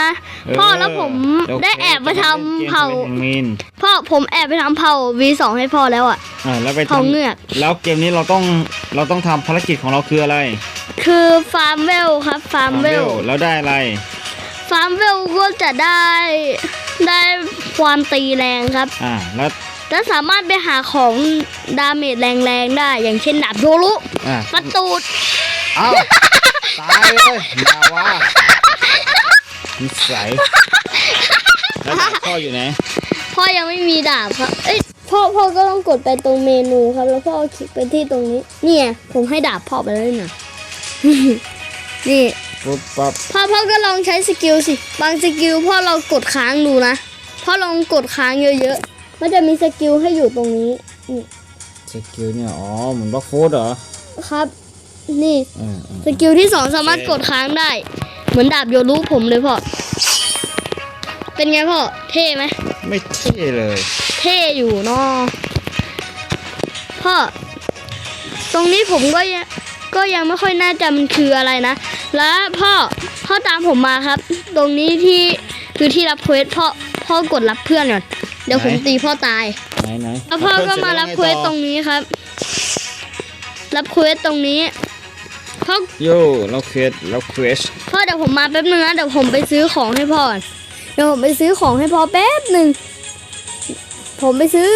นะ พ่อแล้วผมได้แอบไปทำเผ่ามินพ่อผมแอบไปทำเผ่า V2 ให้พ่อแล้วอะอ่าแล้วไปเผ่าทำเงือก แล้วเกมนี้เราต้องเราต้องทำภารกิจของเราคืออะไร คือฟาร์มเวลครับฟาร์มเวลแล้วได้อะไร ฟาร์มเวลก็จะได้ได้ความตีแรงครับ อ่าแล้วและสามารถไปหาของดาเมจแรงๆได้ อย่างเช่นดาบโยรุอ่าประตูด เอ้าตายเลยอย่าว่า นิสัยแล้วดาบพ่ออยู่ไหนพ่อยังไม่มีดาบครับ เอ้ยพ่อพ่อก็ต้องกดไปตรงเมนูครับ แล้วพ่อคลิกไปที่ตรงนี้ เนี่ย ผมให้ดาบพ่อไปแล้วนี่นะนี่ปุ๊บปั๊บพ่อพ่อก็ลองใช้สกิลสิ บางสกิลพ่อลองกดค้างดูนะพ่อลองกดค้างเยอะๆ มันจะมีสกิลให้อยู่ตรงนี้ นี่สกิลเนี่ย อ๋อ เหมือนบล็อกโฟดเหรอ ครับ นี่เออเออสกิลที่สองสามารถกดค้างได้ เหมือนดาบโยรุผมเลยพ่อ เป็นไงพ่อ เท่ไหม ไม่เท่เลย เท่อยู่เนาะพ่อ ตรงนี้ผมก็ยังก็ยังไม่ค่อยแน่ใจมันคืออะไรนะ แล้วพ่อ พ่อตามผมมาครับ ตรงนี้ที่คือที่รับเควสพ่อ พ่อกดรับเพื่อนก่อน เดี๋ยวผมตีพ่อตาย ไหนไหนแล้วพ่อก็มารับเควสตรงนี้ครับ รับเควสตรงนี้ พ่อโย่เราเควสเราเควสพ่อเดี๋ยวผมมาแป๊บนึงนะเดี๋ยวผมไปซื้อของให้พ่อก่อนเดี๋ยวผมไปซื้อของให้พ่อแป๊บหนึ่งผมไปซื้อ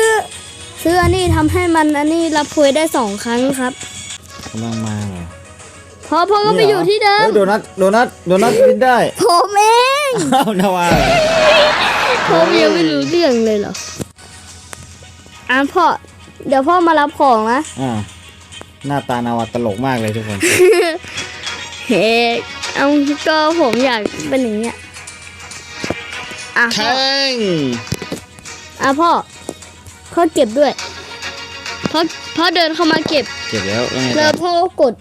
ซื้ออันนี้ทำให้มันอันนี้รับคุยได้สองครั้งครับกำลังมาเหรอพ่อพ่อก็ไปอยู่ที่เดิมฮ้ยโดนัทโดนัทโดนัทบินได้ ผมเองอ้าวนาวาเหรอผมยังไม่รู้เรื่องเลยเหรออะพ่อเดี๋ยวพ่อมารับของนะอ่า หน้าตานาวาตลกมากเลยทุกคน เฮ้เอาก็ผมอยากเป็นอย่างเงี้ยอะแทพ่องอะพ่อพ่อเก็บด้วยพ่อพ่อเดินเข้ามาเก็บ เก็บแล้วแล้วไงต่แล้อวพ่อก็กด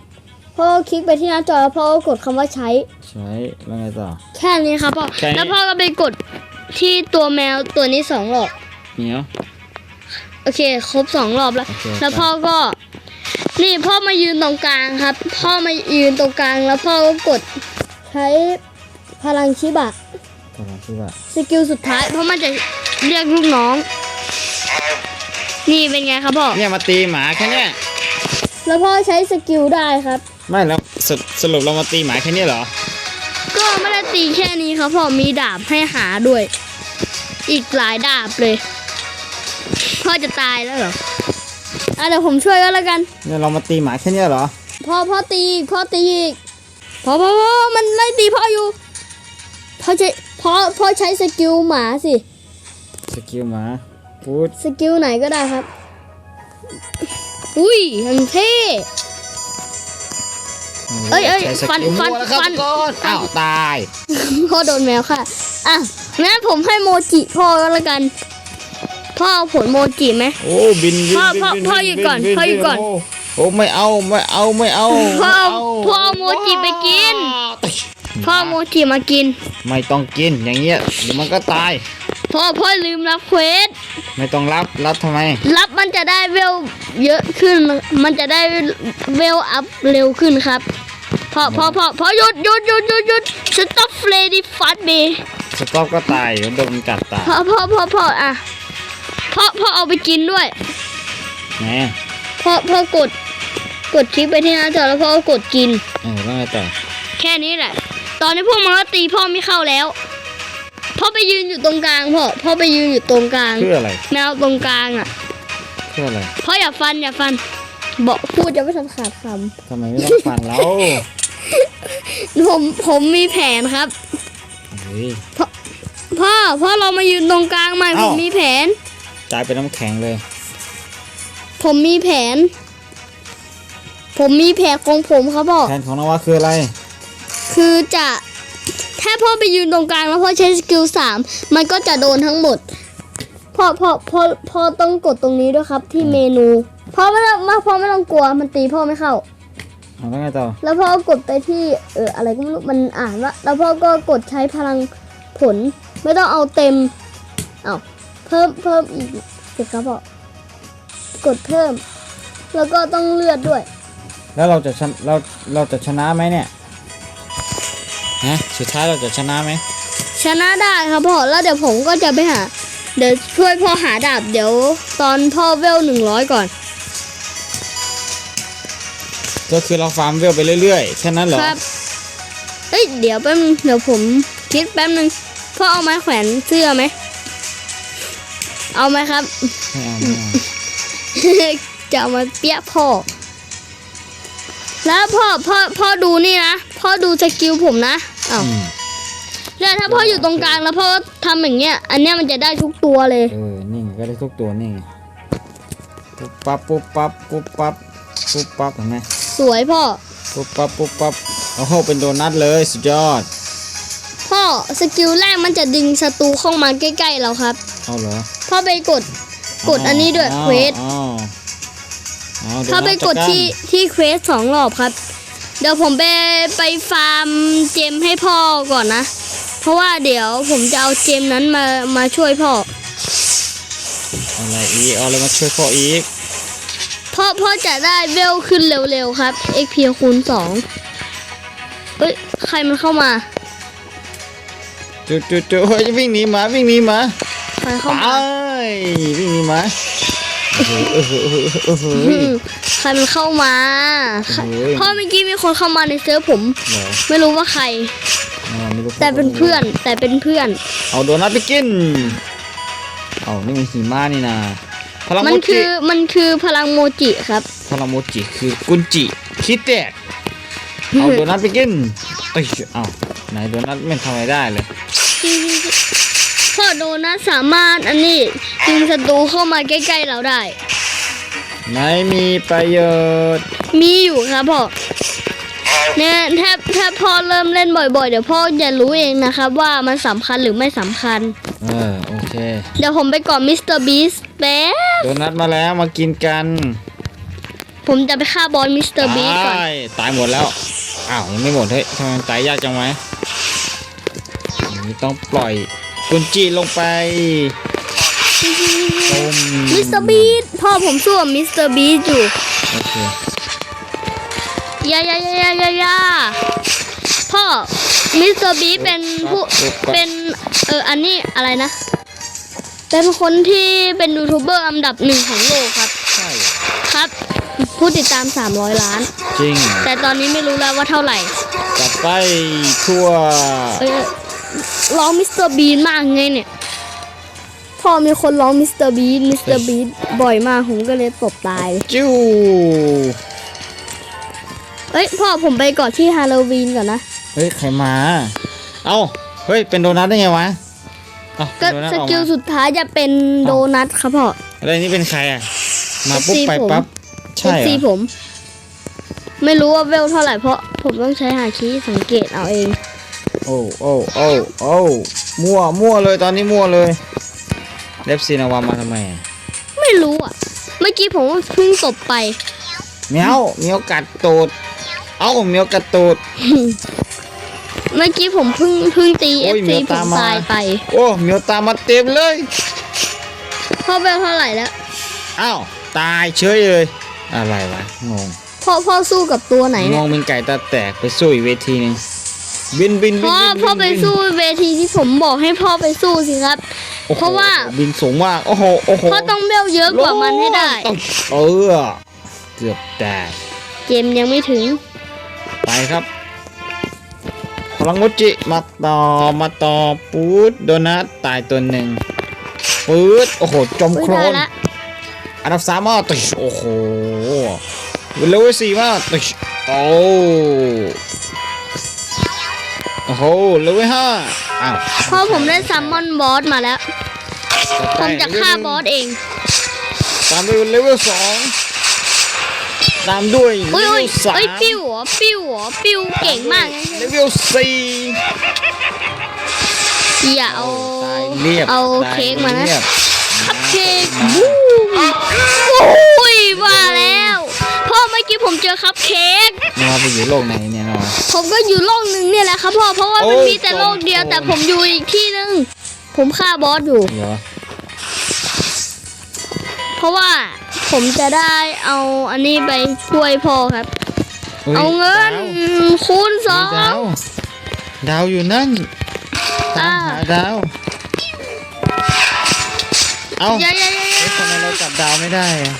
พ่อคลิกไปที่หน้าจอแล้วพ่อก็กดคำว่าใช้ ใช้แล้วไงต่อ แค่นี้ครับพ่อ แค่นี้ แล้วพ่อก็ไปกดที่ตัวแมวตัวนี้สองรอบ เหนียว โอเค ครบสองรอบแล้ว โอเค แล้วพ่อก็ นี่พ่อมายืนตรงกลางครับ พ่อมายืนตรงกลางแล้วพ่อก็กดใช้พลังชิบะกำลังคิดว่าสกิลสุดท้ายเพราะมันจะเรียกลูกน้อง นี่เป็นไงครับพ่อ เนี่ยมาตีหมาแค่เนี้ยแล้วพ่อใช้สกิลได้ครับ ไม่แล้วสรุปสรุปเรามาตีหมาแค่นี้เหรอ ก็ไม่ได้ตีแค่นี้ครับพ่อมีดาบให้หาด้วย อีกหลายดาบเลย พ่อจะตายแล้วเหรอ อะเดี๋ยวผมช่วยก็แล้วกัน เนี่ยเรามาตีหมาแค่เนี้ยเหรอ พ่อพ่อตีอีกพ่อตีอีกพ่อพ่อพ่อมันไล่ตีพ่ออยู่พ่อใช้พ่อพ่อใช้สกิลหมาสิ สกิลหมาพูดสกิลไหนก็ได้ครับ อุ้ยยังเท่ เอ้ยเอ้ยใช้สฟันกิลฟันมั่วแล้วครับฟันทุกคนอ้าวตาย พ่อโดนแมวค่ะ อะงั้นผมให้โมจิพ่อก็แล้วกัน พ่อเอาผลโมจิไหม โอ้บินบินพ่อบินพ่อบินพ่อบินหยุดก่อนบิพ่อหยุดก่อนโโอ้ไม่เอาไม่เอาไม่เอาพ่อเอาไม่พ่อเอาโมจิไปกิน พ่อเอาโมจิมากิน ไม่ต้องกินอย่างเงี้ยเดี๋ยวมันก็ตาย พ่อพ่อลืมรับเควส ไม่ต้องรับรับทำไม รับมันจะได้เวลเยอะขึ้น มันจะได้เวลอัพเร็วขึ้นครับ พ่อพ่อพ่อพ่อหยุดหยุดหยุดหยุดหยุดสต็อปเฟรดี้ฟัดเบสต็อปก็ตายเดี๋ยวโดนมันกัดตายพ่อพ่อพ่อพ่ออะ พ่อพ่อเอาไปกินด้วย ไหนพ่อพ่อกด กดคลิกไปที่หน้าจอแล้วพ่อก็กดกิน เออแล้วไงต่อแค่นี้แหละ ตอนนี้พวกมันก็ตีพ่อไม่เข้าแล้ว พ่อไปยืนอยู่ตรงกลางพ่อ พ่อไปยืนอยู่ตรงกลาง เพื่ออะไรแมวตรงกลางอะ เพื่ออะไรพ่ออย่าฟันอย่าฟัน บอกพูดจะไม่ทันขาดคทำไมไม่ต้องฟันเราำผมผมมีแผนครับ เฮ้ย พ่อพ่อเรามายืนตรงกลางใหม่ผเอ้า มมีแผน กลายเป็นน้ำแข็งเลย ผมมีแผน ผมมีแผนของผมครับพ่อแทนของนาวาคืออะไร คือจะถ้าพ่อไปยืนตรงกลางแล้วพ่อใช้สกิลสามมันก็จะโดนทั้งหมดพ่อพ่อพ่อพ่อต้องกดตรงนี้ด้วยครับ ที่เมนูพ่อไม่ต้องมาพ่อไม่ต้องกลัวมันตีพ่อไม่เข้าเอาแล้วไงต่อแล้วพ่อก็กดไปที่เอออะไรก็ไม่รู้มันอ่านว่าแล้วพ่อก็กดใช้พลังผล ไม่ต้องเอาเต็มเอา เพิ่มเพิ่มอีกสิครับพ่อกดเพิ่ม แล้วก็ต้องเลือดด้วย แล้วเราจะชนะเราเราจะชนะไหมเนี่ยฮะสุดท้ายเราจะชนะไหมชนะได้ครับพ่อแล้วเดี๋ยวผมก็จะไปหา เดี๋ยวช่วยพ่อหาดาบเดี๋ยวตอนพ่อเวลหนึ่งร้อยก่อน ก็คือเราฟาร์มเวลไปเรื่อยๆแค่นั้นเหรอครับเอ้ยเดี๋ยวแป๊บนึงเดี๋ยวผมคิดแป๊บนึงพ่อเอาไม้แขวนเสื้อไหม เอาไหมครับ ไม่เอาไม่เอาจะเอามาเปี้ยพ่อ แล้วพ่อพ่อพ่อดูนี่นะ พ่อดูสกิลผมนะอ้าวอืมแล้วถ้าพ่ออยู่ตรงกลางแล้วพ่อทำอย่างเงี้ย อันเนี้ยมันจะได้ทุกตัวเลย เออนี่ไงก็ได้ทุกตัวนี่ไงปุ๊บปั๊บปุ๊บปั๊บปุ๊บปั๊บปุ๊บปั๊บเห็นไหมสวยพ่อ ปุ๊บปั๊บปุ๊บปั๊บโอ้โหเป็นโดนัทเลยสุดยอดพ่อสกิลแรกมันจะดึงศัตรูเข้ามาใกล้ๆเราครับ เอาเหรอ พ่อไปกดกดอันนี้ด้วยอ๋อเควสอ๋ออ๋อโดนัทถ้าไปกดจัารที่ที่เควสสองรอบครับ เดี๋ยวผมไปไปฟาร์มเจมให้พ่อก่อนนะ เพราะว่าเดี๋ยวผมจะเอาเจมนั้นมามาช่วยพ่อเอาอะไรอีกเอาอะไรมาช่วยพ่ออีกพ่อพ่อจะได้เวลขึ้นเร็วๆครับ XP คูณสองเอ้ย ใครมันเข้ามาจุดจุดจุดเฮ้ยวิ่งหนีหมาวิ่งหนีหมา ใครเข้าไปมาวิ่งหนีหมาโอ้โหโอ้โหโอ้โหอืมใครมันเข้ามาโอ้โหพ่อเมื่อกี้มีคนเข้ามาในเซิร์ฟผมเหรอไม่รู้ว่าใครอ๋อไม่รู้แต่เป็นเพื่อน แต่เป็นเพื่อน เอาโดนัทไปกิน เอานี่มันหิมะนี่นะพลังมัโมนคืจิอมันคือพลังโมจิครับ พลังโมจิคือกุนจิคิดแตกเอาโดนัทไปกินเอ้ยเอาไหนโดนัทไม่ทำอะไรได้เลย พ่อโดนัทสามารถอันนี้ดึงศัตรูเข้ามาใกล้ๆเราได้ ไม่มีประโยชน์ มีอยู่ครับพ่อเนี่ยถ้าถ้าพ่อเริ่มเล่นบ่อยๆ เดี๋ยวพ่อจะรู้เองนะครับว่ามันสำคัญหรือไม่สำคัญ เออโอเค เดี๋ยวผมไปก่อนมิสเตอร์บีสแป๊บโดนัทมาแล้วมากินกัน ผมจะไปฆ่าบอสมิสเตอร์บีสก่อน ตายตายหมดแล้ว อ้าวยังไม่หมดเฮ้ยทำไมมันตายยากจังวะอย่างนี้ต้องปล่อย กุนจิลงไปต้มมิสเตอร์บีสพ่อผมสู้กับมิสเตอร์บีสอยู่โอเคอยาอยาอยาอยาอยาพ่อมิสเตอร์บีสเป็นผู้เป็นเอออันนี้อะไรนะ เป็นคนที่เป็นยูทูบเบอร์อันดับหนึ่งของโลกครับ ใช่ครับผู้ติดตาม 300 ล้าน จริง แต่ตอนนี้ไม่รู้แล้วว่าเท่าไหร่จัดไปทั่วเออ ร้องมิสเตอร์บีนมากไงเนี่ยพอมีคนร้องมิสเตอร์บีนมิสเตอร์บีนบ่อยมากผมก็เลยตบตายเลยจิ้วเอ้ยพ่อผมไปก่อนที่ฮาโลวีนก่อนนะ เฮ้ย ใครมา เอ้า เฮ้ย เป็นโดนัทได้ไงวะเอ้าก็โดนัทสออกกิลมาสุดท้ายจะเป็นโดนัทครับพ่อ อะไรนี่เป็นใครอะ มาปุ๊บ FC ไปผมปั๊บ ใช่เหรซีอผม ไม่รู้ว่าเวลเท่าไหร่เพราะผมต้องใช้หาคีย์สังเกตเอาเอง โอ้โอ้โอ้โอ้มั่วมั่วเลยตอนนี้มั่วเลยเล็บซีนาวามาทำไมอะไม่รู้อะ เมื่อกี้ผมเพิ่งตบไปเมียวเมียวกัดตูดเอ้าเมียวกัดตูด เมื่อกี้ผมเพิ่งเพิ่งตีเอโอ้ฟยเมีซียวผตามมมา ตายไปโอ้เมียวตามมาเต็มเลยพ่อเวลเท่าไหร่แล้วอ้าวตายเฉยเลย อะไรวะงงพ่อพ่อสู้กับตัวไหนงเนี่ยงเป็นไก่ตาแตกไปสู้อีกเวทีหนึง บินบินบินพ่อบินพ่อไปบินสู้เวทีที่ผมบอกให้พ่อไปสู้สิครับ โอ้โหเพราะว่า บินสูงมากโอ้โหโอ้โหพ่อต้องเบลเยอะกว่ามันให้ได้ ต้องเออเกือบแตกเกมยังไม่ถึง ไปครับ พลังมุจิมาต่อมาต่อปูดโดนัทตายตัวหนึ่งปื๊ดโอ้โหจมอุ้ยโครได้นละอันดับสามมาติชโอ้โหเลเวลสี่มาติชโอ้ โอ้โหเลเวลห้าอ้าวพ่อผมได้ซัมมอนบอสมาแล้ว ผมจะฆ่าบอสเอง ตามด้วยเลเวลสองตามด้วยเลอุ้ยเวอุ้ยลสามเอ้ยปิ้วเหรอปิ้วเหรอปิ้วเก่งมากเลเวลสี่อย่าเอาตายเรียบเอาตยเค้กมานะเรียบคัพเค้กบูมโอ้ยว่าแล้วพ่อเมื่อ กี้ผมเจอคัพเค้กนอนไปอยู่โลกไหนเนี่ยนอน ผมก็อยู่โลกหนึ่งเนี่ยแหละครับพ่อเพราะว่ามันโอ้ยมีแต่โลกเดียว โอ้ยแต่ผมอยู่อีกที่หนึงผมฆ่าบอสอยู่ เหรอเพราะว่าผมจะได้เอาอันนี้ไปช่วยพ่อครับฮ้ยเอาเงินดาวคูณสอดางวดาวอยู่นั่นตามหาดาวเอ้าเดี๋ยวเดี๋ยวเดี๋ยวเอ๊ะทำไมเราจับดาวไม่ได้อะ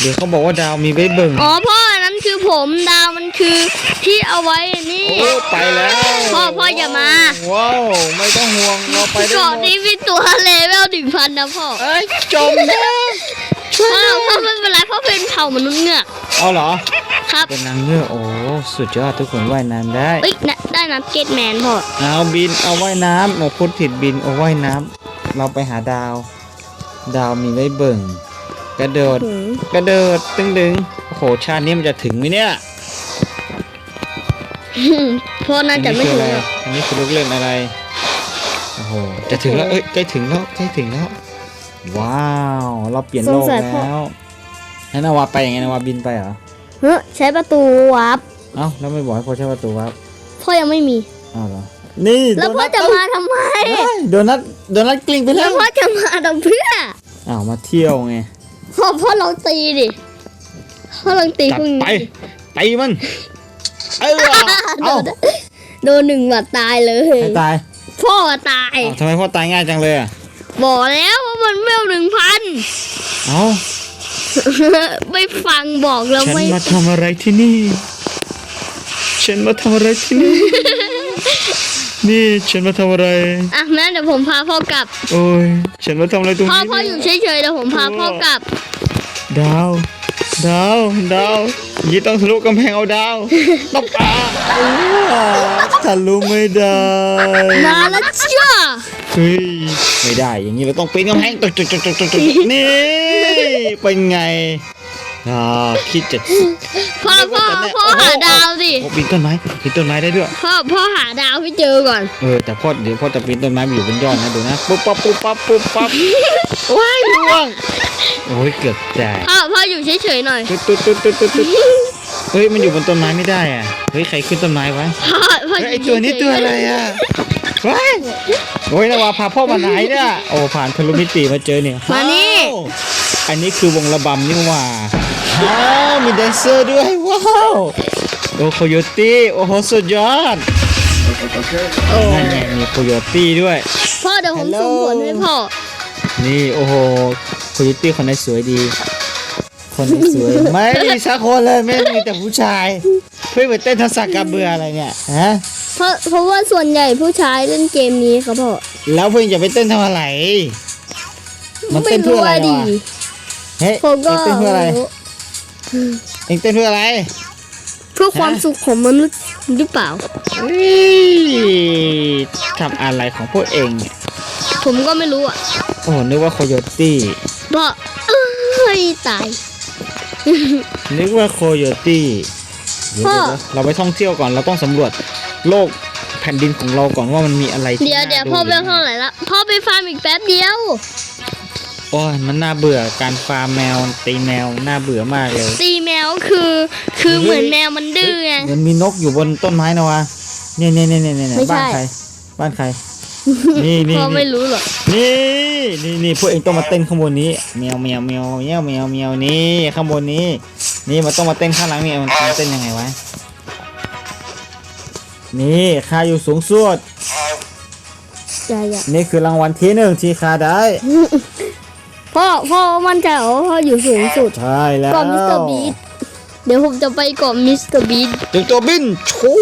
เดี๋ยวเขาบอกว่าดาวมีไว้เบิ่ง อ๋อพ่ออันนั้นคือผมดาวมันคือที่เอาไว้นี่โอ้ไปแล้วพ่อพ่ออย่ามาว้าวไม่ต้องห่วงเราไปได้หเกาะมดนี้มีตัวเลเวลถึงพันนะพ่อเอ้ยจมแล้วพ่อพ่อไม่เป็นไรพ่อเป็นเผ่ามนุษย์เงือกเอาเหรอ ครับเป็นนางเงือกโอ้สุดยอดทุกคนว่ายน้ำได้ เอ้ยน่ะได้นับเก็ตแมนพ่อเอาบินเอาว่ายน้ำโอ้พูดผิดบินเอาว่ายน้ำเราไปหาดาว ดาวมีไว้เบิ่ง กระโดดหืมกระโดด ตึงดึงโอ้โห ชาตินี้มันจะถึงไหมเนี่ยพ่อน่าจะไม่อัถึงอะไรหรอกอันนี้คือลูกเล่นอะไร โอ้โห จะถึงแล้ว เอ้ย ใกล้ถึงแล้ว ใกล้ถึงแล้ว ว้าว เราเปลี่ยนโลกแล้วให้นาวาไปยังไงนาวาบินไปเหรอเฮ้ยใช้ประตูวับ เอ้า แล้วไม่บอกให้พ่อใช้ประตูครับ พ่อยังไม่มี อ้าวเหรอ นี่ แล้วพ่อจะมาทำไมเอ้ยโดนัท โดนัทกลิ้งไปแล้แล้ววพ่อจะมาทำเพื่ออ้าว มาเที่ยวไง พ่อพ่อลองตีดิพ่อลองตีจัดพวกนี้ไปตีมันเออโดเอ้านโดนหนึ่งหมัดตายเลย ให้ตายพ่อตาย อ้าวทำไมพ่อตายง่ายจังเลยอะบอกแล้วว่ามันเวลหนึ่งพัน เอ้าไม่ฟังบอกแล้วฉันไม่มาทำอะไรที่นี่ ฉันมาทำอะไรที่นี่ นี่ฉันมาทำอะไร อะแม่เดี๋ยวผมพาพ่อกลับ โอ้ย ฉันมาทำอะไรตรงพ่อนี้พ่ออยู่เฉยๆเดี๋ยวผมพาพ่อกลับ ดาว ดาว ดาวยี่ต้องทะลุกำแพงเอาดาว ต้องปาทะลุไม่ได้ มาแล้วจ้าเฮ้ย ไม่ได้ อย่างนี้เราต้องปีนกำแพงตุกตุกตุกตุกตุกตุกนี่ เป็นไง อ่าคิดจะพ่อพ่อพ่อหาดาวสิโอ้ปีนต้นไม้ปีนต้นไม้ได้ด้วยพ่อพ่อหาดาวให้เจอก่อนเออแต่พ่อเดี๋ยวพ่อจะปีนต้นไม้ไปอยู่บนยอดนะดูนะปุ๊บปั๊บปุ๊บปั๊บปุ๊บปั๊บว้ายล่วงโอ้ยเกือบแตกพ่อพ่ออยู่เฉยๆหน่อยตุ๊ดตุ๊ดตุ๊ดตุ๊ดตุ๊ดตุ๊ดเฮ้ยมันอยู่บนต้นไม้ไม่ได้อะเฮ้ยใครขึ้นต้นไม้วะพ่อพ่อเฮ้ยอไอยู่ตัวนี้เฉยๆตัวอะไรอะว้ายโอ้ยนาวาพาพ่อมาไหนเนี่ยโอ้ผ่านทะลุมิติมาเจอเนี่ยมานี่ว้าวอันนี้คือวงระบำนี่หว่า ว้าวมีแดนเซอร์ด้วย ว้าว โอ้โคโยตี้โอ้โหสุดยอดโอ้นั่นไงมีโคโยตี้ด้วย พ่อเดี๋ยวผม Hello ส่งผลให้พ่อ นี่โอ้โหโคโยตี้คนไหนสวยดี คนไหนสวย ไม่มีสักคนเลยไม่มีแต่ผู้ชาย เพื่อไปเต้นทัศกาเบืออะไรเนี่ยฮะเพราะเพราะว่าส่วนใหญ่ผู้ชายเล่นเกมนี้ครับพ่อ แล้วเพื่อนจะไปเต้นทำอะไร มันเต้นเพื่ออะไรม่ดีวะเฮ้ยผมก็เองเต้นเพื่ออะไร เองเต้นเพื่ออะไร เพื่อความสุขของมนุษย์หรือเปล่าอุ๊ยทำอะไรของพวกเองเนี่ยผมก็ไม่รู้อะ โอ้โหนึกว่าโคโยตี้เพราะเอ้ยตาย นึกว่าโคโยตี้เดี๋ยวพ่อ เดี๋ยวเราไปท่องเที่ยวก่อน เราต้องสำรวจโลกแผ่นดินของเราก่อนว่ามันมีอะไรที่เดี๋ยวเดี๋ยวน่าพ่อเวลหรืเท่าไหร่ละพ่อไปฟาร์มอีกแป๊บเดียว โอ้ยมันน่าเบื่อการฟาร์มแมวตีแมวน่าเบื่อมากเลย ตีแมวคือคือเฮ้ยเหมือนแมวมันดื้อไง มันมีนกอยู่บนต้นไม้นะวะเนี่ยเนี่ยเนี่ยเนี่ยเนี่ยไม่ใช่ บ้านใคร บ้านใคร นี่นี่พ่อไม่นี่รู้หรอกนี่นี่นี่พวกเองต้องมาเต้นข้างบนนี้แมวแมวแมวแมวแมวแมวนี่ข้างบนนี้ นี่มันต้องมาเต้นข้างหลังนี่มันมันเต้นยังไงวะนี่ข้าอยู่สูงสุดอย่าอย่านี่คือรางวัลที่หนึ่งที่ข้าได้ พ่อพ่อมั่นใจเหรอว่าพ่ออยู่สูงสุดใช่แล้วเก่อนมิสเตอร์บีทเดี๋ยวผมจะไปเกาะมิสเตอร์บีทถึงตัวบินชู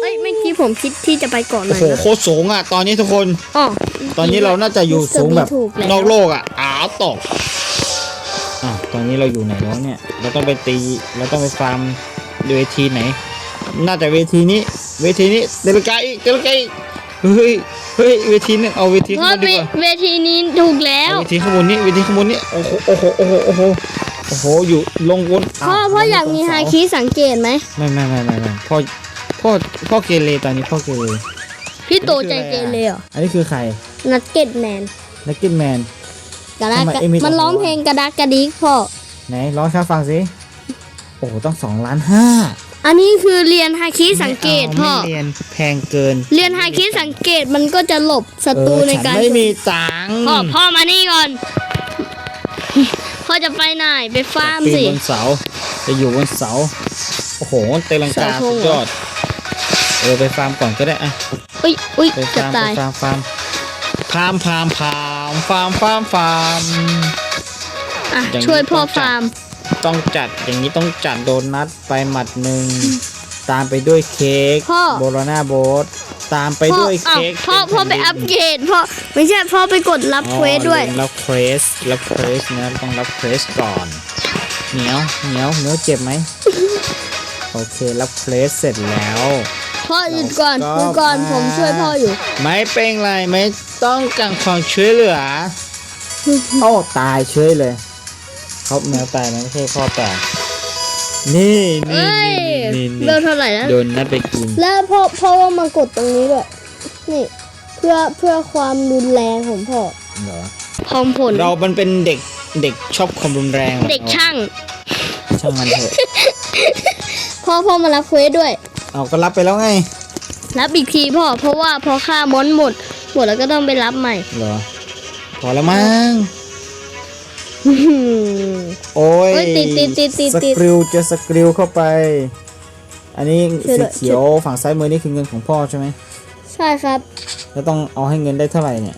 เอ้ยเมื่อกี้ผมคิดที่จะไปเกาะไหนโอ้โหนะโคตรสูงอะ ตอนนี้ทุกคน อ๋อ ตอนนี้เราน่าจะอยู่สูงแบบถูกแล้ว นอกโลกอะอ้าวตกอะตอนนี้เราอยู่ไหนแล้วเนี่ย เราต้องไปตีเราต้องไปฟาร์มเวทีไหน น่าจะเวทีนี้ เวทีนี้เดลกาอีกเดลกาอีกเฮ้ย เฮ้ยเวทีนึงเอาเวทีเพข้างราะบนเวดีกว่าเวทีนี้ถูกแล้วเอาเวทีข้างบนนี้เวทีข้างบนนี้โอ้โหโอ้โหโอ้โหโอ้โหโอ้โหอยู่ลงวนพ่อพ่ออยากมีฮาคิสังเกตไหมไม่ไม่ไม่ไม่ไม่พ่อพ่อพ่อเกเรตอนนี้พ่อเกเรพี่โตใจเกเรเหรออันนี้คือใครนัดเก็ตแมนนักกินแมน กระดากทำไมเอ็มมี มันแต่ร้องหัวเพลงกระดักกระดิกพ่อไหนร้องให้ข้าฟังสิโอ้โหต้องสองล้านห้า อันนี้คือเรียนฮาคิสังเกตพ่อ ไม่เรียนแพงเกินเรียนฮาคิสังเกตมันก็จะหลบศัตรูเออในฉัการไม่มีตังค์พ่อพ่อมานี่ก่อน พ่อจะไปไหนไปฟาร์มปีนสิ บนเสาจะอยู่บนเสาโอ้โหเตลังกาเสาธสุงดเหรยออดเออไปฟาร์มก่อนก็ได้อะอุ้ยอุ้ยไปจะฟาร์มตายไปฟาร์มฟาร์มฟาร์มฟาร์มฟาร์มฟาร์มฟาร์ม อะ อย่างนี้ช่วยพ่อต้องจัด ฟาร์ม ต้องจัดอย่างนี้ต้องจัดโดนัทไปหมัดหนึ่งตามไปด้วยเค้กพ่อ โบโลนาโบสตามไปพ่อด้วยอ้าวเค้กพ่อเป็นพ่อไปแผ่นดินอัปเกรดพ่อไม่ใช่พ่อไปกดรับอ๋อเควสด้วยลืมรับเควสรับเควสนะต้องรับเควสก่อน เหนียวเหนียวเหนียวเจ็บไหม โอเครับเควสเสร็จแล้ว พ่อหยุดก่อนเราก็หยุดก่อนมา ผมช่วยพ่ออยู่ ไม่เป็นไรไม่ต้องการความช่วยเหลือ โอ้ตายเฉยเลย เขาแมวตายนะไม่ใช่พ่อตายนี่นี่เอ้ยนี่นี่เบลเท่าไหร่แล้ว โดนนัดไปกิน แล้วพ่อพ่อว่ามากดตรงนี้ด้วยนี่เพื่อเพื่อความรุนแรงของพ่อเหรอ ของผล เรา มันเป็นเด็ก เด็กชอบความรุนแรงเด็กช่าง เอาช่างมันเถอะ พ่อพ่อมารับเควสด้วย เอาก็รับไปแล้วไง รับอีกทีพ่อ เพราะว่าพอค่ามอนหมด หมดแล้วก็ต้องไปรับใหม่ เหรอ พอแล้วมั้ง โอ้ยเฮ้ยติดติดติดติดสติดกริวจะสกริวเข้าไป อันนี้ช่วยสีด้วย เขียวฝั่งซ้ายมือนี่คือเงินของพ่อใช่ไหมใช่ครับ แล้วต้องเอาให้เงินได้เท่าไหร่เนี่ย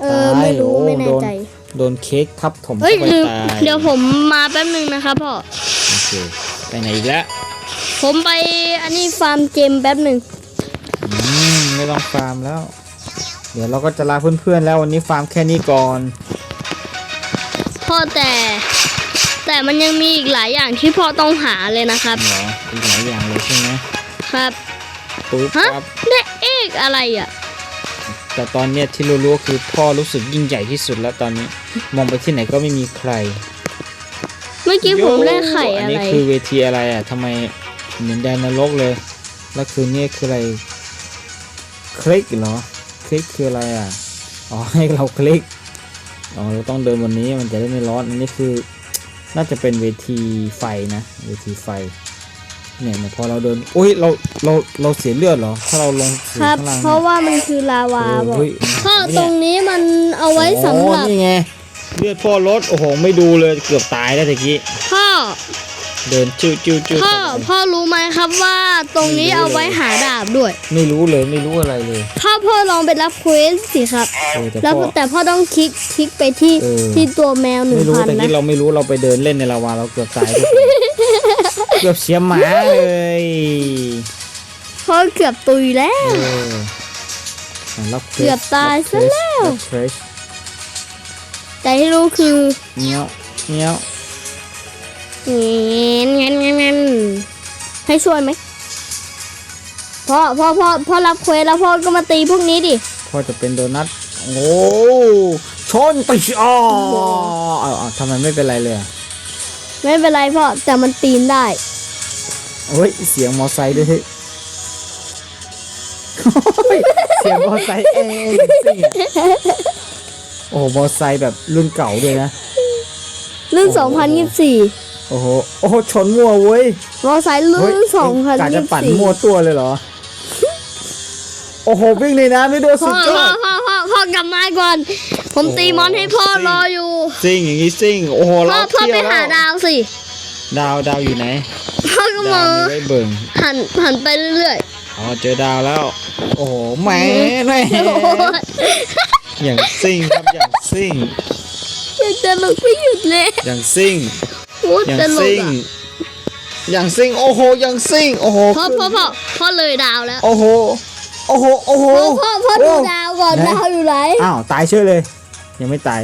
เออตายไม่รู้โอ้ไม่แน่โดน ใจ โดนเค้กทับถมเฮ้ยเข้าไปลืมตายเดี๋ยวผมมาแป๊บนึงนะครับพ่อ โอเคไปไหนอีกแล้วผมไปอันนี้ฟาร์มเกมแป๊บหนึ่งอืมไม่ต้องฟาร์มแล้ว เดี๋ยวเราก็จะลาเพื่อนๆแล้ววันนี้ฟาร์มแค่นี้ก่อน พ่อแต่ แต่มันยังมีอีกหลายอย่างที่พ่อต้องหาเลยนะครับเหรออีกหลายอย่างเลยใช่ไหมครับปุ๊บฮะปั๊บได้เอกอะไรอะ แต่ตอนเนี้ยที่รู้ๆคือพ่อรู้สึกยิ่งใหญ่ที่สุดแล้วตอนนี้ มองไปที่ไหนก็ไม่มีใครเมื่อกี้ผมได้ไข่อัอะนี้ไรคือเวทีอะไรอะทำไมเหมือนแดนนรกเลย แล้วคือนี่คืออะไร คลิกเหรอ คลิกคืออะไรอะ อ๋อให้เราคลิกอ๋อ เราต้องเดินวันนี้มันจะได้ไม่ร้อนอันนี้คือ น่าจะเป็นเวทีไฟนะ เวทีไฟ เนี่ยเนี่ยพอเราเดินอุ้ยเราเราเราเสียเลือดเหรอ ถ้าเราลงสู่ครับ ข้างล่างเพราะว่ามันคือลาวาเออบอกเฮ้ยพ่อเนี่ยตรงนี้มันเอาไว้สำหรับ โอ้นี่ไงเลือดพ่อลดโอ้โหไม่ดูเลยเกือบตายแล้วตะกี้ พ่อ เดินจิ้วจิ้วจิ้วพ่อพ่อรู้ไหมครับว่าตรงนี้เอาไว้หาดาบด้วย ไม่รู้เลยไม่รู้อะไรเลยพ่อพ่อลองไปรับเควสสิครับเออแต่แล้วพ่อแต่พ่อต้องคลิกคลิกไปที่เออที่ตัวแมวหนึ่งไม่รู้พันแต่นะที่เราไม่รู้เราไปเดินเล่นในลาวาเราเกือบตายทุกคนเกือบเสียหมาเลยพ่อเกือบตุยแล้เอวออะรับคสเกือบตายซะแล้วรับเคสแต่ที่รู้คือเงี้ยวเงี้ยวเงี้ยงั้นงั้นงั้นให้ช่วยไหมพ่อพ่อพ่อพ่อรับเควสแล้วพ่อก็มาตีพวกนี้ดิพ่อจะเป็นโดนัทโอ้ชนไปอ๋อเอาเอาทำไมไม่เป็นไรเลยอะไม่เป็นไรพ่อแต่มันตีนได้เฮ้ยเสียงมอไซค์ด้วยเฮ้ยเฮ้ยเสียงมอไซค์เองจริงๆอะโอ้โหมอไซค์แบบรุ่นเก่าด้วยนะ รุ่นโอ้โห2024 โอ้โห โอ้โห ชนมั่วเว้ยมอไซค์เฮ้รุ่ยนกาจะปั่นมั่ว2024ตัวเลยเหรอ โอ้โห วิ่งในน้ำไม่ดูพ่สุอดยพ่ออดพ่อพ่อพ่อกลับมาก่อน ผมโอ้ตีมอนให้พ่อซิ่งรออยู่ ซิ่งอย่างงี้ซิ่ง โอ้โหพ่อเราพ่อเที่ยไปวหาแล้วดาวสิ ดาวดาวอยู่ไหน พ่อก็มดาอวมีไว้เบิ่งหันหันไปเรื่อยอ๋อเจอดาวแล้ว โอ้โหแหมแหมๆโอ้โหอย่างซิ่งครับอย่างซิ่งยังตลกไม่หยุดเลยอย่างซิ่ง โอ้อย่างตลกซิ่ง อะอย่างซิ่ง โอ้โห อย่างซิ่ง โอ้โหพ่อพ่อพ่อพ่อเลยดาวแล้วโอ้โห โอ้โห โอ้โห พ่อพ่อพ่อดูโดาวก่อนไหน ดาวอยู่ไหนอ้าว ตายเชื่อเลย ยังไม่ตาย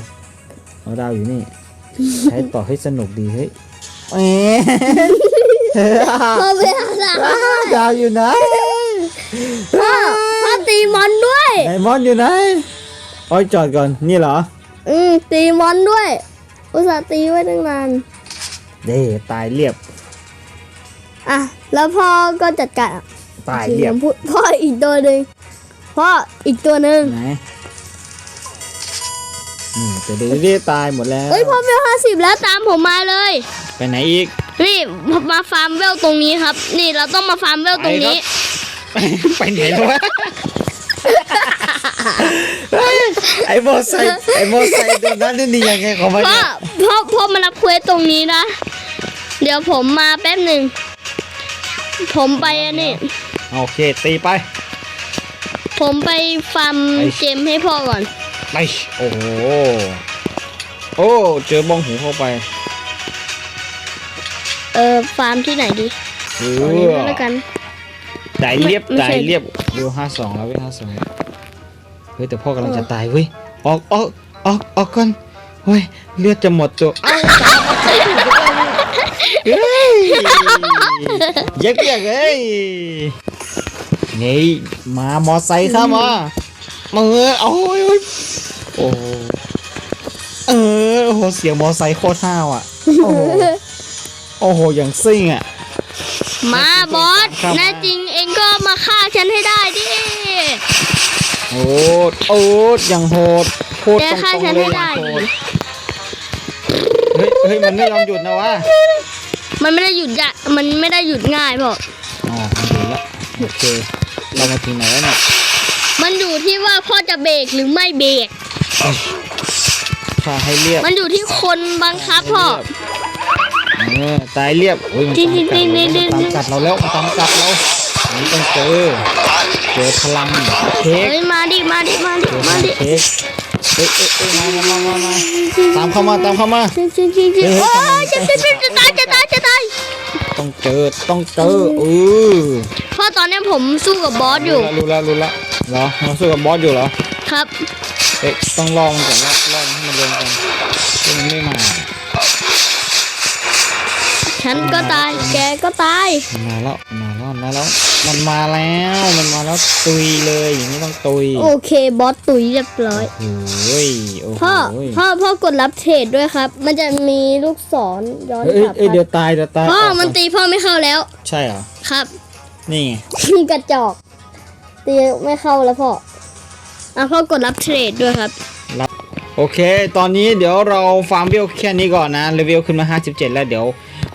เอาดาวอยู่นี่ ใช้ต่อให้สนุกดีเฮ้ยแหมพ่อไปหาดาวดาวอยู่ไหนพ่อพ่อตีมอนด้วยไดมอนด์อยู่ไหนโอ้ยจอดก่อนนี่เหรอ อืมตีมอนด้วย อุตส่าห์ตีไว้ตั้งนาน เด้ตายเรียบ อะ แล้วพ่อก็จัดการอะตายเรียบผมพูดพ่ออีกตัวหนึ่งพ่ออีกตัวหนึ่งไหนนี่จะดูดิตายหมดแล้วเฮ้ยพ่อเวลห้าสิบแล้วตามผมมาเลย ไปไหนอีกนี่มาฟาร์มเวลตรงนี้ครับ นี่เราต้องมาฟาร์มเวลตรงนี้ ไปไปไหนแล้ววะไอ้โมอไซค์ไอ้โมอไซค์ตัวนั้นนี่ดียังไงของมันพ่อเนี่ยพ่อพ่อมารับเควสตรงนี้นะ เดี๋ยวผมมาแป๊บหนึ่ง ผมไปอันนี้ โอเค ตีไป ผมไปฟาร์มไอ้เจมให้พ่อก่อน ไป โอ้โห โอ้ เจอบองหูเข้าไป เออฟาร์มที่ไหนดีเอเอานี้อก็แล้วกัน ไดเรียบไม่ไดใช่ เรียบเร็วห้าสองแล้วเว้ยห้าสองเฮ้ยแต่พ่อกำลังจะตายเว้ย ออกออกออกออกก่อนเฮ้ยเลือดจะหมดตัวเอ้าตามมาสิ เฮ้ยเย็กเย็กเฮ้ยนี่มามอไซค์เข้ามามือโอ้ยโอ้ยโอ้เออโอ้โหเสียงมอไซค์โคตรห้าวอะ โอ้โหโอ้โหอย่างซิ่งอะ มาบอสน่จริงเองก็มาฆ่าฉันให้ได้ดิโอ้ดโอ้ดอย่างโหดโคตรแกตรงฆ่าๆเลยอย่างโหดเฮ้ยเฮ้ยมันไม่ยอมหยุดนะวะ มันไม่ได้หยุดยะมันไม่ได้หยุดง่ายพ่ออ๋อมันหยุดละโอเคเรามาถึงไหนแล้วเนี่ยมันอยู่ที่ว่าพ่อจะเบรกหรือไม่เบรกฝ่าให้เรียบมันอยู่ที่คนบังคับพ่อเออตายเรียบโอ้ยมันจริตามงๆกัดจริงๆเรามันตามกัดเราแล้วมันตามกัดเราอันนี้ต้องเจอเจอพลังเค้กเฮ้ยมาดิมาดิมาดิเจอพมาลังดิเค้กเอ้ยเอ้ยเอ้ยมามามามาตามเข้ามาตามเข้ามาจริงจริงจริงจริงเฮ้ยโอ้ยจะจะจะจะตายจะตายจะตาย ต้องเจอต้องเจอเออพ่อตอนนี้ผมสู้กับบอสอยู่รู้แล้วรู้แล้วรู้แล้วเหรอเราสู้กับบอสอยู่เหรอครับเอ๊ะต้องลองก่อนว่าลองให้มันรวมกันที่มันไม่มาฉันก็ตายแกก็ตายมันมาแล้วมันมาแล้วมันมาแล้ว มันมาแล้วมันมาแล้วตุยเลยอย่างนี้ต้องตุยโอเคบอสตุยเรียบร้อยโอ้ยโอ้โหพ่อพ่อพ่อกดรับเทรดด้วยครับ มันจะมีลูกศรย้อนเอ้ยกลับเอ้ยเดี๋ยวตายเดี๋ยวตายพ่อออกมันตีพ่อไม่เข้าแล้ว ใช่เหรอครับ นี่ไงกระจอกตีไม่เข้าแล้วพ่ออะพ่อกดรับเทรดด้วยครับรับโอเค ตอนนี้เดี๋ยวเราฟาร์มเวลแค่นี้ก่อนนะเลเวลขึ้นมา 57 แล้วเดี๋ยว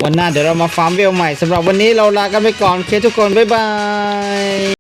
วันหน้าเดี๋ยวเรามาฟาร์มเวลใหม่สำหรับวันนี้เราลากันไปก่อนเคทุกคน บ๊ายบาย